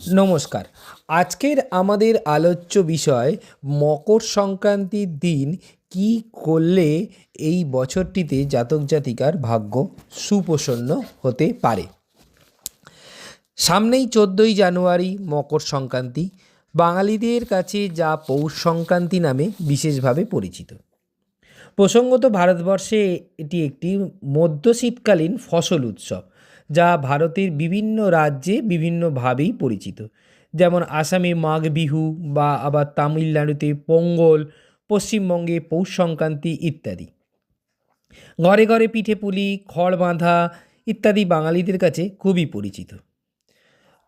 নমস্কার। আজকের আমাদের আলোচ্য বিষয়, মকর সংক্রান্তির দিন কী করলে এই বছরটিতে জাতক জাতিকার ভাগ্য সুপ্রসন্ন হতে পারে? সামনেই চোদ্দোই জানুয়ারি, মকর সংক্রান্তি। বাঙালিদের কাছে যা পৌষ সংক্রান্তি নামে বিশেষভাবে পরিচিত। প্রসঙ্গত ভারতবর্ষে এটি একটি মধ্য শীতকালীন ফসল উৎসব। যা ভারতের বিভিন্ন রাজ্যে বিভিন্নভাবেই পরিচিত। যেমন আসামে মাঘ বিহু বা আবার তামিলনাড়ুতে পোঙ্গল, পশ্চিমবঙ্গে পৌষ সংক্রান্তি ইত্যাদি। ঘরে ঘরে পিঠে পুলি, খড় বাঁধা ইত্যাদি বাঙালিদের কাছে খুবই পরিচিত।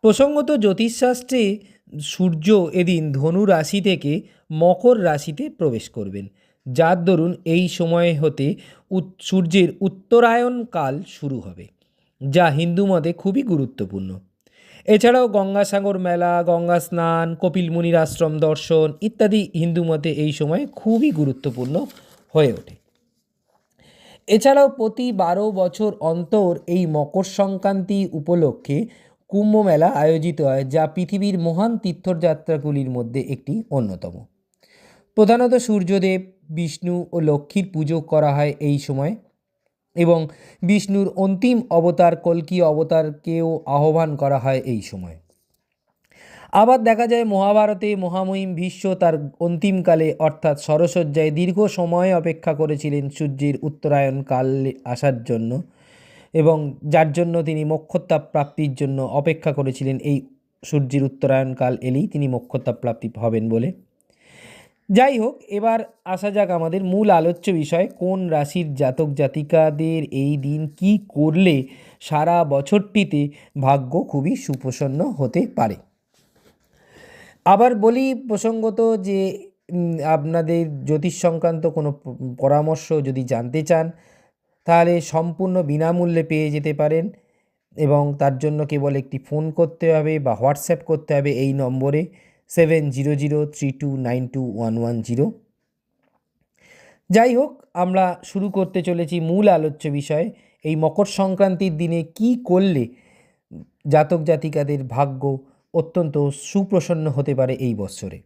প্রসঙ্গত জ্যোতিষশাস্ত্রে সূর্য এদিন ধনু রাশি থেকে মকর রাশিতে প্রবেশ করবেন। যার দরুন এই সময় হতে সূর্যের উত্তরায়ণ কাল শুরু হবে। যা হিন্দু মতে খুবই গুরুত্বপূর্ণ। এছাড়াও গঙ্গাসাগর মেলা, গঙ্গা স্নান, কপিল মুনির আশ্রম দর্শন ইত্যাদি হিন্দু মতে এই সময় খুবই গুরুত্বপূর্ণ হয়ে ওঠে। এছাড়াও প্রতি বারো বছর অন্তর এই মকর সংক্রান্তি উপলক্ষে কুম্ভ মেলা আয়োজিত হয়, যা পৃথিবীর মহান তীর্থযাত্রাগুলির মধ্যে একটি অন্যতম। প্রধানত সূর্যদেব, বিষ্ণু ও লক্ষ্মীর পুজো করা হয় এই সময়। এবং বিষ্ণুর অন্তিম অবতার কল্কি অবতারকেও আহ্বান করা হয় এই সময়। আবার দেখা যায়, মহাভারতে মহামহিম ভীষ্ম তার অন্তিমকালে অর্থাৎ সরসজ্জায় দীর্ঘ সময় অপেক্ষা করেছিলেন সূর্যের উত্তরায়ণ কাল আসার জন্য এবং যার জন্য তিনি মোক্ষত্যাপ প্রাপ্তির জন্য অপেক্ষা করেছিলেন। এই সূর্যের উত্তরায়ণ কাল এলেই তিনি মোক্ষত্যাপ প্রাপ্তি হবেন বলে যাই হোক এবার আসা যাক আমাদের মূল আলোচ্য বিষয়, কোন রাশির জাতক জাতিকাদের এই দিন কি করলে সারা বছরটিতে ভাগ্য খুবই সুপ্রসন্ন হতে পারে? আবার বলি প্রসঙ্গত যে আপনাদের জ্যোতিষ সংক্রান্ত কোনো পরামর্শ যদি জানতে চান, তাহলে সম্পূর্ণ বিনামূল্যে পেয়ে যেতে পারেন এবং তার জন্য কেবল একটি ফোন করতে হবে বা হোয়াটসঅ্যাপ করতে হবে এই নম্বরে। Seven zero zero three two nine two one one zero যাই হোক, আমরা শুরু করতে চলেছি মূল আলোচ্য বিষয়, এই মকর সংক্রান্তির দিনে কি করলে জাতক জাতিকাদের ভাগ্য অত্যন্ত সুপ্রসন্ন হতে পারে এই বৎসরে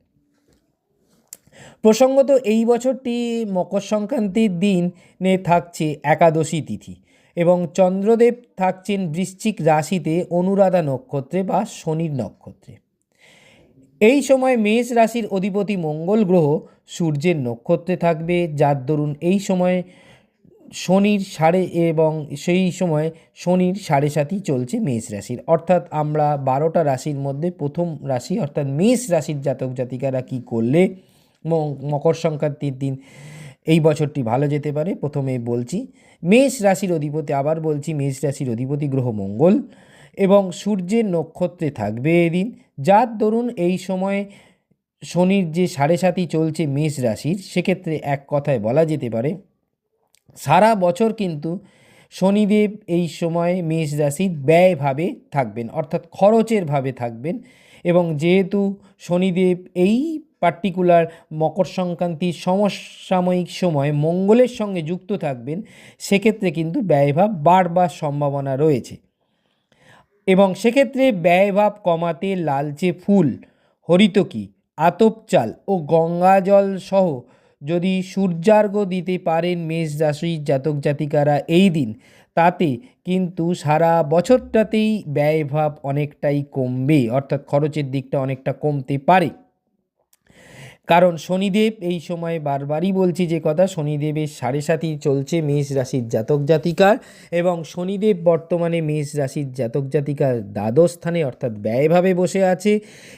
প্রসঙ্গত, এই বছরটি মকর সংক্রান্তির দিনে থাকছে একাদশী তিথি এবং চন্দ্রদেব থাকছেন বৃশ্চিক রাশিতে অনুরাধা নক্ষত্রে বা শনির নক্ষত্রে। এই সময় মেষ রাশির অধিপতি মঙ্গল গ্রহ সূর্যের নক্ষত্রে থাকবে, যার দরুন এই সময় শনির সাড়ে এবং সেই সময় শনির সাড়ে সাতই চলছে মেষ রাশির। অর্থাৎ আমরা বারোটা রাশির মধ্যে প্রথম রাশি অর্থাৎ মেষ রাশির জাতক জাতিকারা কী করলে মকর সংক্রান্তির দিন এই বছরটি ভালো যেতে পারে প্রথমে বলছি। মেষ রাশির অধিপতি, আবার বলছি মেষ রাশির অধিপতি গ্রহ মঙ্গল। এবং সূর্যের নক্ষত্রে থাকবে এদিন। যার দরুন এই সময় শনির যে সাড়ে সাতই চলছে মেষ রাশির, সেক্ষেত্রে এক কথায় বলা যেতে পারে, সারা বছর কিন্তু শনিদেব এই সময়ে মেষ রাশির ব্যয়ভাবে থাকবেন, অর্থাৎ খরচের ভাবে থাকবেন এবং যেহেতু শনিদেব এই পার্টিকুলার মকর সংক্রান্তির সমসাময়িক সময় মঙ্গলের সঙ্গে যুক্ত থাকবেন, সেক্ষেত্রে কিন্তু ব্যয়ভাব বাড়বার সম্ভাবনা রয়েছে। এবং সেক্ষেত্রে ব্যয়ভাব কমাতে লালচে ফুল, হরিতকি, আতপ চাল ও গঙ্গা জল সহ যদি সূর্যার্ঘ দিতে পারেন মেষ রাশির জাতক জাতিকারা এই দিন, তাতে কিন্তু সারা বছরটাতেই ব্যয়ভাব অনেকটাই কমবে, অর্থাৎ খরচের দিকটা অনেকটা কমতে পারে। কারণ শনিদেব এই সময় বারবারই বলছি যে কথা, শনিদেবের সাড়ে সাতই চলছে মেষ রাশির জাতক জাতিকার এবং শনিদেব বর্তমানে মেষ রাশির জাতক জাতিকার দ্বাদশ স্থানে অর্থাৎ ব্যয়ভাবে বসে আছে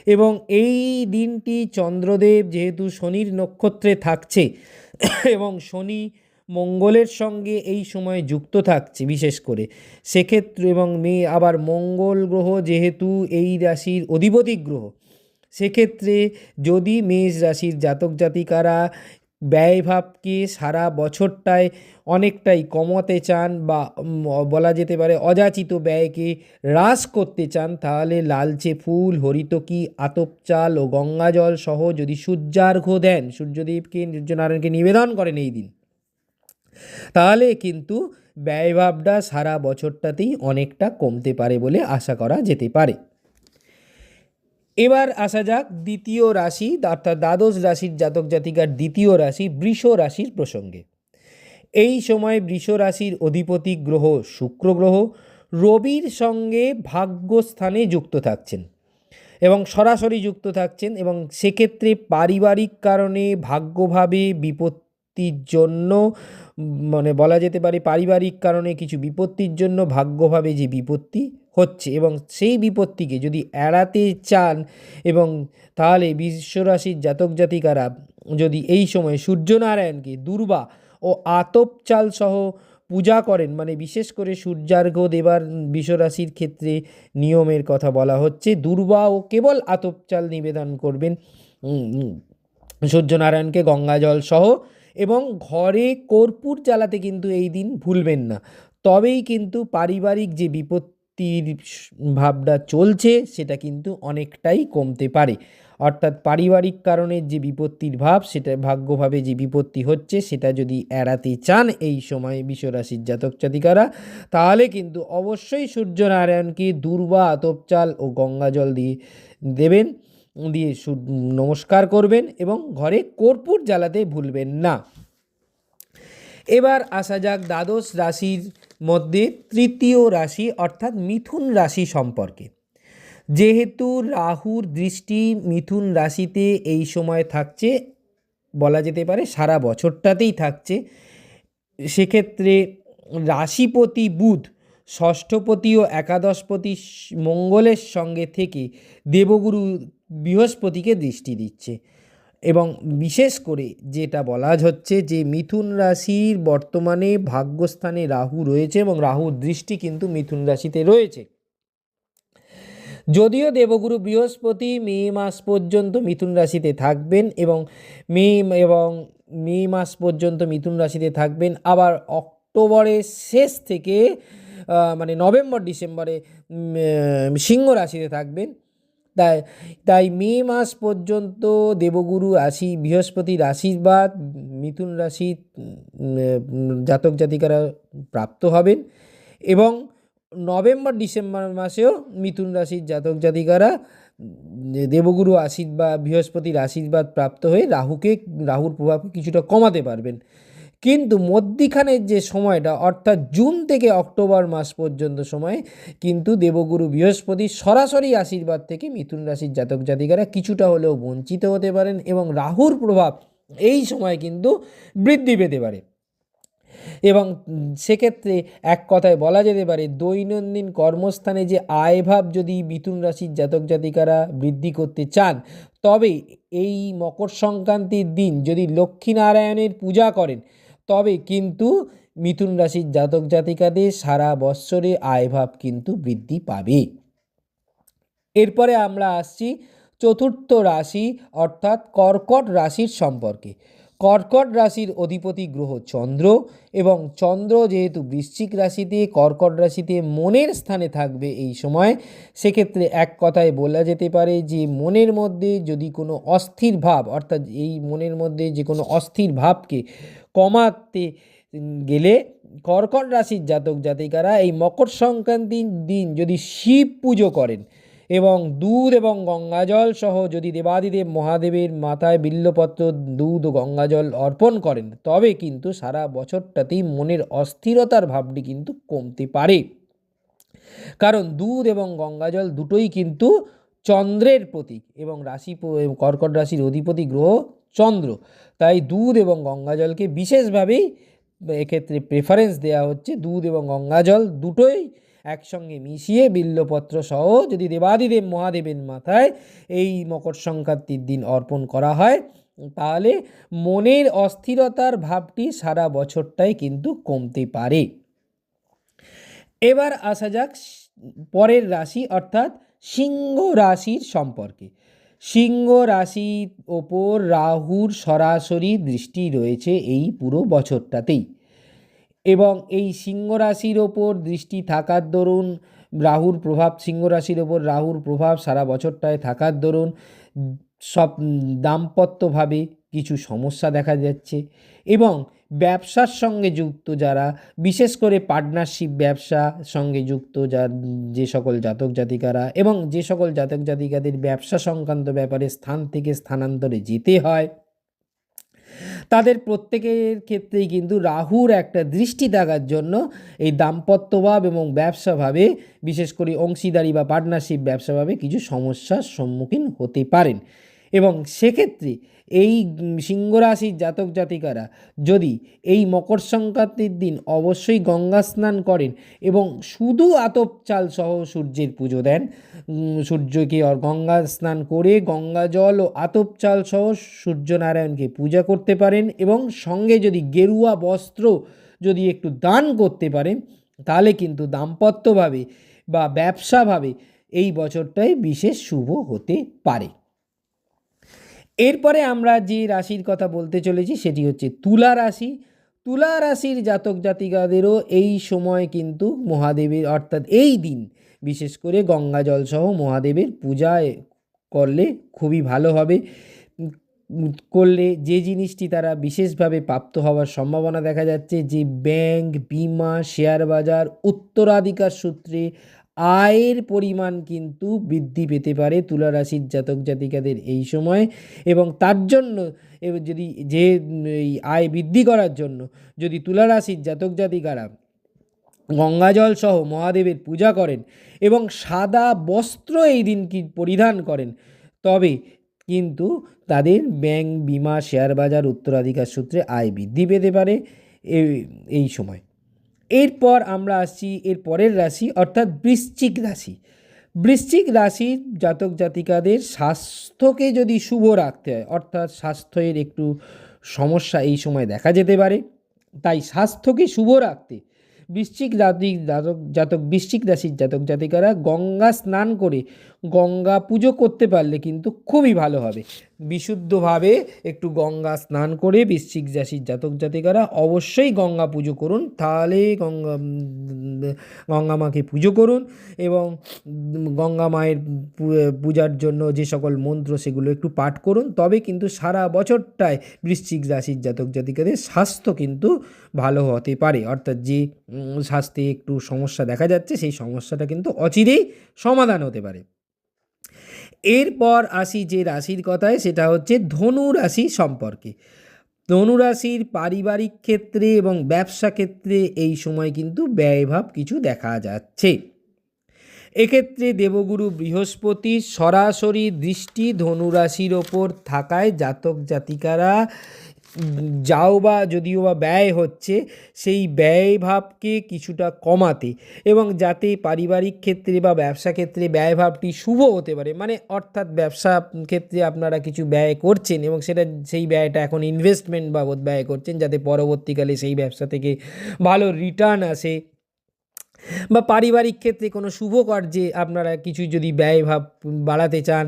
এবং এই দিনটি চন্দ্রদেব যেহেতু শনির নক্ষত্রে থাকছে এবং শনি মঙ্গলের সঙ্গে এই সময় যুক্ত থাকছে বিশেষ করে, সেক্ষেত্রে এবং মে আবার মঙ্গল গ্রহ যেহেতু এই রাশির অধিপতি গ্রহ সেক্ষেত্রে যদি মেষ রাশির জাতক জাতিকারা ব্যয়ভাবকে সারা বছরটায় অনেকটাই কমাতে চান বা বলা যেতে পারে অযাচিত ব্যয়কে হ্রাস করতে চান, তাহলে লালচে ফুল, হরিতকি, আতপ চাল ও গঙ্গাজল সহ যদি সূর্যার্ঘ দেন, সূর্যদেবকে, সূর্যনারায়ণকে নিবেদন করেন এই দিন, তাহলে কিন্তু ব্যয়ভাবটা সারা বছরটাতেই অনেকটা কমতে পারে বলে আশা করা যেতে পারে। এবার আসা যাক দ্বিতীয় রাশি, অর্থাৎ দ্বাদশ রাশির জাতক জাতিকার দ্বিতীয় রাশি, বৃষ রাশির প্রসঙ্গে। এই সময় বৃষ রাশির অধিপতি গ্রহ শুক্র গ্রহ, রবির সঙ্গে ভাগ্যস্থানে যুক্ত থাকছেন এবং সরাসরি যুক্ত থাকছেন এবং সেক্ষেত্রে পারিবারিক কারণে ভাগ্যভাবে বিপত্তির জন্য মানে বলা যেতে পারে পারিবারিক কারণে কিছু বিপত্তির জন্য ভাগ্যভাবে যে বিপত্তি হচ্ছে এবং সেই বিপত্তিকে যদি এড়াতে চান এবং তাহলে বিশ্বরাশির জাতক জাতিকারা যদি এই সময় সূর্যনারায়ণকে দুর্বা ও আতপ চাল সহ পূজা করেন মানে বিশেষ করে সূর্যার্ঘ দেবার বিশ্বরাশির ক্ষেত্রে নিয়মের কথা বলা হচ্ছে, দুর্বা ও কেবল আতপ চাল নিবেদন করবেন। সূর্যনারায়ণকে গঙ্গা জল সহ এবং ঘরে কর্পূর জ্বালাতে কিন্তু এই দিন ভুলবেন না। তবেই কিন্তু পারিবারিক যে বিপত্তির স- ভাবটা চলছে, সেটা কিন্তু অনেকটাই কমতে পারে। অর্থাৎ পারিবারিক কারণে যে বিপত্তির ভাব, সেটা ভাগ্যভাবে যে বিপত্তি হচ্ছে, সেটা যদি এড়াতে চান এই সময় বিশ্বরাশির জাতক জাতিকারা, তাহলে কিন্তু অবশ্যই সূর্যনারায়ণকে দুর্বা আতপচাল ও গঙ্গা জল দিয়ে দেবেন, দিয়ে নমস্কার করবেন এবং ঘরে কর্পূর জ্বালাতে ভুলবেন না। এবার আসা যাক দ্বাদশ রাশির মধ্যে তৃতীয় রাশি অর্থাৎ মিথুন রাশি সম্পর্কে। যেহেতু রাহুর দৃষ্টি মিথুন রাশিতে এই সময় থাকছে, বলা যেতে পারে সারা বছরটাতেই থাকছে, সেক্ষেত্রে রাশিপতি বুধ ষষ্ঠপতি ও একাদশপতি মঙ্গলের সঙ্গে থেকে দেবগুরু বৃহস্পতিকে দৃষ্টি দিচ্ছে। এবং বিশেষ করে যেটা বলা হচ্ছে যে মিথুন রাশির বর্তমানে ভাগ্যস্থানে রাহু রয়েছে এবং রাহুর দৃষ্টি কিন্তু মিথুন রাশিতে রয়েছে। যদিও দেবগুরু বৃহস্পতি মে মাস পর্যন্ত মিথুন রাশিতে থাকবেন এবং মে এবং মে মাস পর্যন্ত মিথুন রাশিতে থাকবেন, আবার অক্টোবরের শেষ থেকে মানে নভেম্বর ডিসেম্বরে সিংহ রাশিতে থাকবেন। তাই তাই মে মাস পর্যন্ত দেবগুরু রাশি, বৃহস্পতির আশীর্বাদ, মিথুন রাশি জাতক জাতিকারা প্রাপ্ত হবেন এবং নভেম্বর, ডিসেম্বর মাসেও মিথুন রাশির জাতক জাতিকারা দেবগুরু আশীর্বাদ, বৃহস্পতির আশীর্বাদ প্রাপ্ত হয়ে রাহুকে, রাহুর প্রভাব কিছুটা কমাতে পারবেন। কিন্তু মধ্যিখানের যে সময়টা, অর্থাৎ জুন থেকে অক্টোবর মাস পর্যন্ত সময়, কিন্তু দেবগুরু বৃহস্পতি সরাসরি আশীর্বাদ থেকে মিথুন রাশির জাতক জাতিকারা কিছুটা হলেও বঞ্চিত হতে পারেন এবং রাহুর প্রভাব এই সময় কিন্তু বৃদ্ধি পেতে পারে। এবং সেক্ষেত্রে এক কথায় বলা যেতে পারে, দৈনন্দিন কর্মস্থানে যে আয়ভাব যদি মিথুন রাশির জাতক জাতিকারা বৃদ্ধি করতে চান, তবে এই মকর সংক্রান্তির দিন যদি লক্ষ্মীনারায়ণের পূজা করেন তবে কিন্তু মিথুন রাশির জাতক জাতিকাদের সারা বৎসরে আয়ভাব কিন্তু বৃদ্ধি পাবে। এরপরে আমরা আসছি চতুর্থ রাশি অর্থাৎ কর্কট রাশির সম্পর্কে। কর্কট রাশির অধিপতি গ্রহ চন্দ্র এবং চন্দ্র যেহেতু বৃশ্চিক রাশিতে, কর্কট রাশিতে মনের স্থানে থাকবে এই সময়, সেক্ষেত্রে এক কথায় বলা যেতে পারে যে মনের মধ্যে যদি কোনো অস্থির ভাব, অর্থাৎ এই মনের মধ্যে যে কোনো অস্থির ভাবকে কমাতে গেলে কর্কট রাশির জাতক জাতিকারা এই মকর সংক্রান্তির দিন যদি শিব পুজো করেন এবং দুধ এবং গঙ্গাজল সহ যদি দেবাদিদেব মহাদেবের মাথায় বিল্লপত্র, দুধ ও গঙ্গাজল অর্পণ করেন, তবে কিন্তু সারা বছরটাতেই মনের অস্থিরতার ভাবটি কিন্তু কমতে পারে। কারণ দুধ এবং গঙ্গাজল দুটোই কিন্তু চন্দ্রের প্রতীক এবং রাশি কর্কট রাশির অধিপতি গ্রহ চন্দ্র। তাই দুধ এবং গঙ্গাজলকে বিশেষভাবেই এক্ষেত্রে প্রেফারেন্স দেওয়া হচ্ছে দুধ এবং গঙ্গাজল দুটোই একসঙ্গে মিশিয়ে বিল্লপত্র সহ যদি দেবাদিদেব মহাদেবের মাথায় এই মকর সংক্রান্তির দিন অর্পণ করা হয়, তাহলে মনের অস্থিরতার ভাবটি সারা বছরটাই কিন্তু কমতে পারে। এবার আসা যাক পরের রাশি অর্থাৎ সিংহ রাশির সম্পর্কে। সিংহ রাশির ওপর রাহুর সরাসরি দৃষ্টি রয়েছে এই পুরো বছরটাতেই। এবং এই সিংহ রাশির ওপর দৃষ্টি থাকার দরুন, রাহুর প্রভাব, সিংহ রাশির ওপর রাহুর প্রভাব সারা বছরটায় থাকার দরুন, সব দাম্পত্যভাবে কিছু সমস্যা দেখা যাচ্ছে এবং ব্যবসার সঙ্গে যুক্ত যারা, বিশেষ করে পার্টনারশিপ ব্যবসা সঙ্গে যুক্ত যা যে সকল জাতক জাতিকারা এবং যে সকল জাতক জাতিকাদের ব্যবসা সংক্রান্ত ব্যাপারে স্থান থেকে স্থানান্তরে যেতে হয়, তাদের প্রত্যেকের ক্ষেত্রেই কিন্তু রাহুর একটা দৃষ্টি থাকার জন্য এই দাম্পত্যভাব এবং ব্যবসাভাবে, বিশেষ করে অংশীদারি বা পার্টনারশিপ ব্যবসাভাবে কিছু সমস্যার সম্মুখীন হতে পারেন। এবং সেক্ষেত্রে এই উম, সিংহ রাশির জাতক জাতিকারা যদি এই মকর সংক্রান্তির দিন অবশ্যই গঙ্গা স্নান করেন এবং শুধু আতপ চাল সহ সূর্যের পুজো দেন সূর্যকে গঙ্গা স্নান করে গঙ্গা জল ও আতপ চাল সহ সূর্যনারায়ণকে পূজা করতে পারেন এবং সঙ্গে যদি গেরুয়া বস্ত্র যদি একটু দান করতে পারেন তাহলে কিন্তু দাম্পত্যভাবে বা ব্যবসাভাবে এই বছরটাই বিশেষ শুভ হতে পারে। এরপরে আমরা যে রাশির কথা বলতে চলেছি সেটি হচ্ছে তুলা রাশি। তুলা রাশির জাতক জাতিকাদেরও এই সময় কিন্তু মহাদেবের, অর্থাৎ এই দিন, বিশেষ করে গঙ্গা জল সহ মহাদেবের পূজায় করলে খুবই ভালো হবে। করলে যে জিনিসটি তারা বিশেষভাবে প্রাপ্ত হওয়ার সম্ভাবনা দেখা যাচ্ছে যে ব্যাংক, বিমা, শেয়ার বাজার, উত্তরাধিকার সূত্রে আয়ের পরিমাণ কিন্তু বৃদ্ধি পেতে পারে তুলা রাশির জাতক জাতিকাদের এই সময় এবং তার জন্য যদি যে আয় বৃদ্ধি করার জন্য যদি তুলা রাশির জাতক জাতিকারা গঙ্গাজল সহ মহাদেবের পূজা করেন এবং সাদা বস্ত্র এই দিন কি পরিধান করেন, তবে কিন্তু তাদের ব্যাংক, বিমা, শেয়ার বাজার, উত্তরাধিকার সূত্রে আয় বৃদ্ধি পেতে পারে এই সময়। এরপর আমরা আসছি এর পরের রাশি, অর্থাৎ বৃশ্চিক রাশি। বৃশ্চিক রাশির জাতক জাতিকাদের স্বাস্থ্যকে যদি শুভ রাখতে হয়, অর্থাৎ স্বাস্থ্যের একটু সমস্যা এই সময় দেখা যেতে পারে, তাই স্বাস্থ্যকে শুভ রাখতে বৃশ্চিক রাশি জাতক জাতক, বৃশ্চিক রাশির জাতক জাতিকারা গঙ্গা স্নান করে গঙ্গা পুজো করতে পারলে কিন্তু খুবই ভালো হবে। বিশুদ্ধভাবে একটু গঙ্গা স্নান করে বৃশ্চিক রাশির জাতক জাতিকারা অবশ্যই গঙ্গা পুজো করুন। তাহলে গঙ্গা গঙ্গা মাকে পুজো করুন এবং গঙ্গা মায়ের পূজার জন্য যে সকল মন্ত্র সেগুলো একটু পাঠ করুন। তবে কিন্তু সারা বছরটায় বৃশ্চিক রাশির জাতক জাতিকাদের স্বাস্থ্য কিন্তু ভালো হতে পারে। অর্থাৎ যে স্বাস্থ্যে একটু সমস্যা দেখা যাচ্ছে সেই সমস্যাটা কিন্তু অচিরেই সমাধান হতে পারে। এরপর আসি যে রাশির কথায়, সেটা হচ্ছে ধনু রাশি সম্পর্কে। ধনুরাশির পারিবারিক ক্ষেত্রে এবং ব্যবসা ক্ষেত্রে এই সময় কিন্তু ব্যয়ভাব কিছু দেখা যাচ্ছে। এক্ষেত্রে দেবগুরু বৃহস্পতি সরাসরি দৃষ্টি ধনুরাশির ওপর থাকায় জাতক জাতিকারা যাও বা যদিও বা ব্যয় হচ্ছে, সেই ব্যয়ভাবকে কিছুটা কমাতে এবং যাতে পারিবারিক ক্ষেত্রে বা ব্যবসা ক্ষেত্রে ব্যয়ভাবটি শুভ হতে পারে। মানে অর্থাৎ ব্যবসা ক্ষেত্রে আপনারা কিছু ব্যয় করছেন এবং সেটা, সেই ব্যয়টা এখন ইনভেস্টমেন্ট বাবদ ব্যয় করছেন যাতে পরবর্তীকালে সেই ব্যবসা থেকে ভালো রিটার্ন আসে। বা পারিবারিক ক্ষেত্রে কোনো শুভ কার্যে আপনারা কিছু যদি ব্যয়ভাব বাড়াতে চান,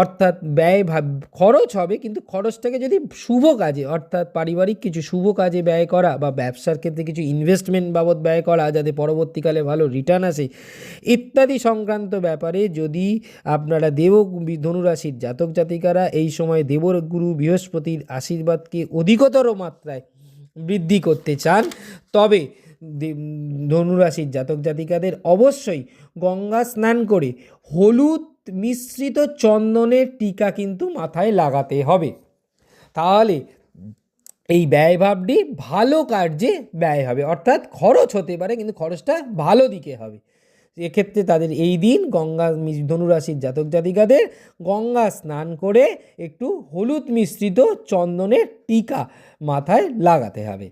অর্থাৎ ব্যয়ভাব খরচ হবে, কিন্তু খরচটাকে যদি শুভ কাজে, অর্থাৎ পারিবারিক কিছু শুভ কাজে ব্যয় করা বা ব্যবসার ক্ষেত্রে কিছু ইনভেস্টমেন্ট বাবদ ব্যয় করা, যাতে পরবর্তীকালে ভালো রিটার্ন আসে, ইত্যাদি সংক্রান্ত ব্যাপারে যদি আপনারা দেব ধনুরাশির জাতক জাতিকারা এই সময় দেবগুরু বৃহস্পতির আশীর্বাদকে অধিকতর মাত্রায় বৃদ্ধি করতে চান, তবে ধনুরাশির জাতক জাতিকাদের অবশ্যই গঙ্গা স্নান করে হলুদ মিশ্রিত চন্দনের টিকা কিন্তু মাথায় লাগাতে হবে। তাহলে এই ব্যয়ভাবটি ভালো কার্যে ব্যয় হবে, অর্থাৎ খরচ হতে পারে কিন্তু খরচটা ভালো দিকে হবে। এক্ষেত্রে তাদের এই দিন গঙ্গা ধনুরাশির জাতক জাতিকাদের গঙ্গা স্নান করে একটু হলুদ মিশ্রিত চন্দনের টিকা মাথায় লাগাতে হবে।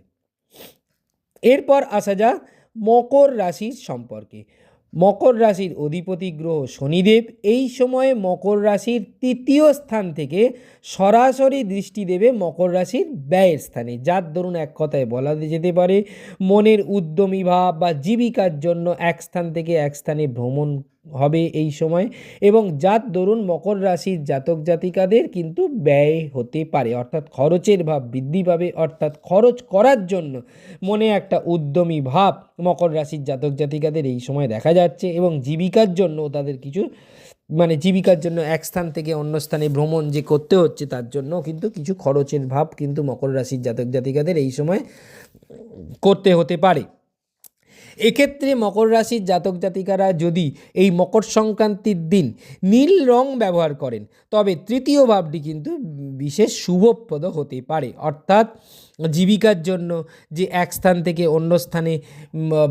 এরপর আসা যাক মকর রাশির সম্পর্কে। মকর রাশির অধিপতি গ্রহ শনিদেব, এই সময়ে মকর রাশির তৃতীয় স্থান থেকে সরাসরি দৃষ্টি দেবে মকর রাশির ব্যয়ের স্থানে। যার দরুন এক কথায় বলা যেতে পারে, মনের উদ্যমী ভাব বা জীবিকার জন্য এক স্থান থেকে এক স্থানে ভ্রমণ হবে এই সময়। এবং যার দরুন মকর রাশির জাতক জাতিকাদের কিন্তু ব্যয় হতে পারে। অর্থাৎ খরচের ভাব বৃদ্ধি পাবে। অর্থাৎ খরচ করার জন্য মনে একটা উদ্যমী ভাব মকর রাশির জাতক জাতিকাদের এই সময় দেখা যাচ্ছে। এবং জীবিকার জন্য তাদের কিছু মানে জীবিকার জন্য এক স্থান থেকে অন্য স্থানে ভ্রমণ যে করতে হচ্ছে, তার জন্য কিন্তু কিছু খরচের ভাব কিন্তু মকর রাশির জাতক জাতিকাদের এই সময় করতে হতে পারে। এক্ষেত্রে মকর রাশির জাতক জাতিকারা যদি এই মকর সংক্রান্তির দিন নীল রং ব্যবহার করেন, তবে তৃতীয় ভাবটি কিন্তু বিশেষ শুভপ্রদ হতে পারে। অর্থাৎ জীবিকার জন্য যে এক স্থান থেকে অন্য স্থানে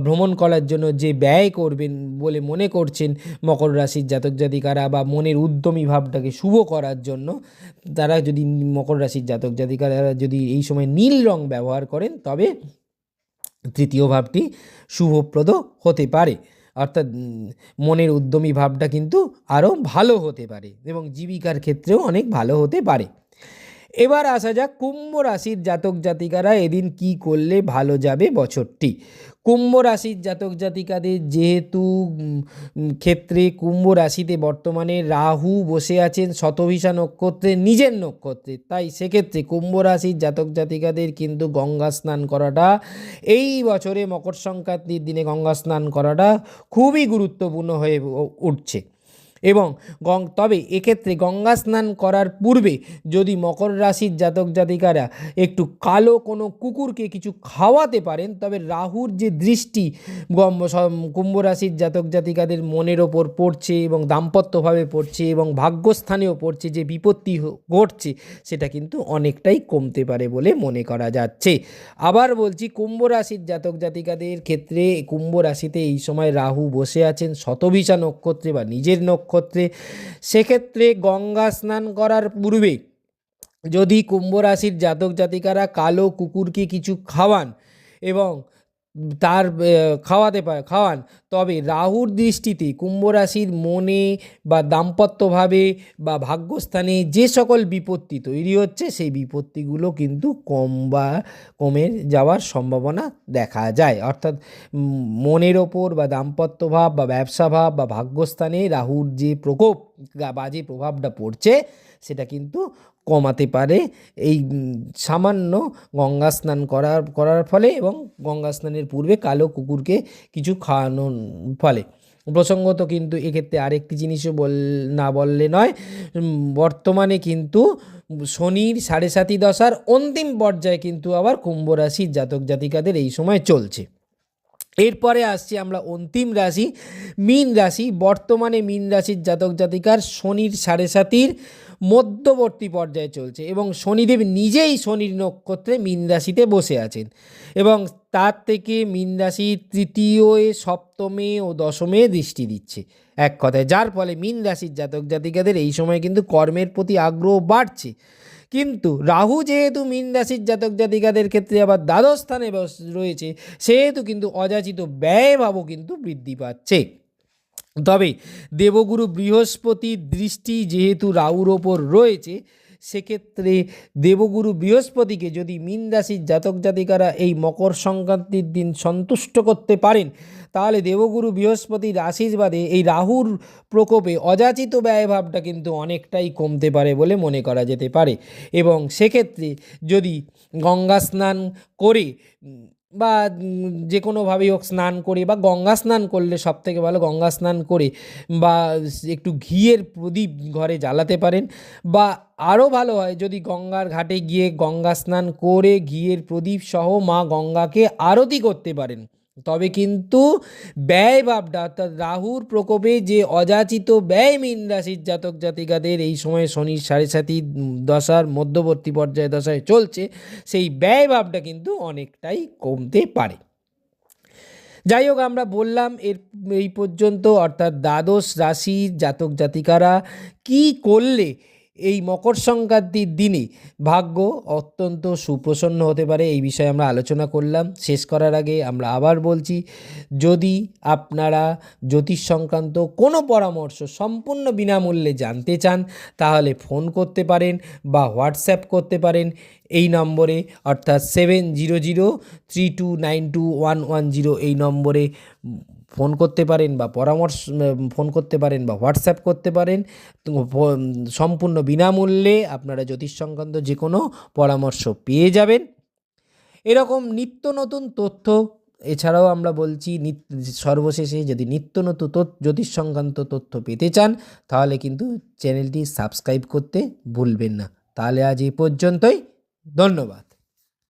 ভ্রমণ করার জন্য যে ব্যয় করবেন বলে মনে করছেন মকর রাশির জাতক জাতিকারা বা মনের উদ্যমী ভাবটাকে শুভ করার জন্য, তারা যদি মকর রাশির জাতক জাতিকারা যদি এই সময় নীল রং ব্যবহার করেন, তবে তৃতীয় ভাবটি শুভপ্রদ হতে পারে। অর্থাৎ মনের উদ্যমী ভাবটা কিন্তু আরও ভালো হতে পারে এবং জীবিকার ক্ষেত্রেও অনেক ভালো হতে পারে। এবার আসা যাক কুম্ভ রাশির জাতক জাতিকারা এদিন কি করলে ভালো যাবে বছরটি। কুম্ভ রাশির জাতক জাতিকাদের যেহেতু ক্ষেত্রে কুম্ভ রাশিতে বর্তমানে রাহু বসে আছেন শতভিষা নক্ষত্রে, নিজের নক্ষত্রে। তাই সেক্ষেত্রে কুম্ভ রাশির জাতক জাতিকাদের কিন্তু গঙ্গা স্নান করাটা, এই বছরে মকর সংক্রান্তির দিনে গঙ্গা স্নান করাটা খুবই গুরুত্বপূর্ণ হয়ে উঠছে। এবং গং, তবে এক্ষেত্রে গঙ্গা স্নান করার পূর্বে যদি মকর রাশির জাতক জাতিকারা একটু কালো কোনো কুকুরকে কিছু খাওয়াতে পারেন, তবে রাহুর যে দৃষ্টি কুম্ভ রাশির জাতক জাতিকাদের মনের ওপর পড়ছে এবং দাম্পত্যভাবে পড়ছে এবং ভাগ্যস্থানেও পড়ছে যে বিপত্তি ঘটছে, সেটা কিন্তু অনেকটাই কমতে পারে বলে মনে করা যাচ্ছে। আবার বলছি, কুম্ভ রাশির জাতক জাতিকাদের ক্ষেত্রে কুম্ভ রাশিতে এই সময় রাহু বসে আছেন। শতভিষা নক্ষত্রে বা নিজের নক্ষত্রে সেক্ষেত্রে গঙ্গা স্নান করার পূর্বে যদি কুম্ভ রাশির জাতক জাতিকারা কালো কুকুরকে কিছু খাওয়ান এবং তার খাওয়াতে পারে খাওয়ান। তবে রাহুর দৃষ্টিতে কুম্ভ রাশির মনে বা দাম্পত্যভাবে বা ভাগ্যস্থানে যে সকল বিপত্তি তৈরি হচ্ছে, সেই বিপত্তিগুলো কিন্তু কম বা কমে যাওয়ার সম্ভাবনা দেখা যায়। অর্থাৎ মনের ওপর বা দাম্পত্যভাব বা ব্যবসাভাব বা ভাগ্যস্থানে রাহুর যে প্রকোপ বা যে প্রভাবটা পড়ছে, সেটা কিন্তু কমাতে পারে। এই সামান্য গঙ্গা স্নান করার করার ফলে এবং গঙ্গা স্নানের পূর্বে কালো কুকুরকে কিছু খাওয়ানোর ফলে। প্রসঙ্গত কিন্তু এক্ষেত্রে আরেকটি জিনিসও বল, না বললে নয় বর্তমানে কিন্তু শনির সাড়ে সাতি দশার অন্তিম পর্যায়ে কিন্তু আবার কুম্ভ রাশির জাতক জাতিকাদের এই সময় চলছে। এরপরে আসছি আমরা অন্তিম রাশি, মীন রাশি, বর্তমানে মীন রাশির জাতক জাতিকার শনির সাড়ে সাতির মধ্যবর্তী পর্যায়ে চলছে এবং শনিদেব নিজেই শনির নক্ষত্রে মীন রাশিতে বসে আছেন এবং তার থেকে মীন রাশি তৃতীয় সপ্তমে ও দশমে দৃষ্টি দিচ্ছে এক কথায়। যার ফলে মীন রাশির জাতক জাতিকাদের এই সময় কিন্তু কর্মের প্রতি আগ্রহ বাড়ছে। কিন্তু রাহু যেহেতু মীন রাশির জাতক জাতিকাদের ক্ষেত্রে আবার দ্বাদশ স্থানে রয়েছে, সেহেতু কিন্তু অযাচিত ব্যয়ভাবও কিন্তু বৃদ্ধি পাচ্ছে। তবে দেবগুরু বৃহস্পতির দৃষ্টি যেহেতু রাহুর ওপর রয়েছে, সেক্ষেত্রে দেবগুরু বৃহস্পতিকে যদি মীন রাশির জাতক জাতিকারা এই মকর সংক্রান্তির দিন সন্তুষ্ট করতে পারেন তাহলে দেবগুরু বৃহস্পতির আশীর্বাদে এই রাহুর প্রকোপে অযাচিত ব্যয়ভাবটা কিন্তু অনেকটাই কমতে পারে বলে মনে করা যেতে পারে। এবং সেক্ষেত্রে যদি গঙ্গা স্নান করে বা যে কোনোভাবেই হোক স্নান করে বা গঙ্গা স্নান করলে সব থেকে ভালো গঙ্গা স্নান করে বা একটু ঘিয়ের প্রদীপ ঘরে জ্বালাতে পারেন। বা আরও ভালো হয় যদি গঙ্গার ঘাটে গিয়ে গঙ্গা স্নান করে ঘিয়ের প্রদীপ সহ মা গঙ্গাকে আরতি করতে পারেন। তবে কিন্তু ব্যয় ভাবটা অর্থাৎ রাহুর প্রকোপে যে অযাচিত ব্যয় মীন রাশির জাতক জাতিকাদের এই সময় শনির সাড়ে সাতি দশার মধ্যবর্তী পর্যায়ে দশায় চলছে, সেই ব্যয় ভাবটা কিন্তু অনেকটাই কমতে পারে। যাই হোক, আমরা বললাম এর এই পর্যন্ত অর্থাৎ দ্বাদশ রাশির জাতক জাতিকারা কি করলে এই মকর সংক্রান্তির দিনে ভাগ্য অত্যন্ত সুপ্রসন্ন হতে পারে, এই বিষয়ে আমরা আলোচনা করলাম। শেষ করার আগে আমরা আবার বলছি, যদি আপনারা জ্যোতিষ সংক্রান্ত কোনো পরামর্শ সম্পূর্ণ বিনামূল্যে জানতে চান, তাহলে ফোন করতে পারেন বা হোয়াটসঅ্যাপ করতে পারেন। এই নম্বরে, অর্থাৎ seven zero zero three two nine two one one zero এই নম্বরে ফোন করতে পারেন বা পরামর্শ ফোন করতে পারেন বা হোয়াটসঅ্যাপ করতে পারেন সম্পূর্ণ বিনামূল্যে আপনারা জ্যোতিষ সংক্রান্ত যে কোনো পরামর্শ পেয়ে যাবেন। এরকম নিত্য নতুন তথ্য, এছাড়াও আমরা বলছি সর্বশেষে যদি নিত্য নতুন জ্যোতিষ সংক্রান্ত তথ্য পেতে চান, তাহলে কিন্তু চ্যানেলটি সাবস্ক্রাইব করতে ভুলবেন না। তাহলে আজ এই পর্যন্তই, ধন্যবাদ।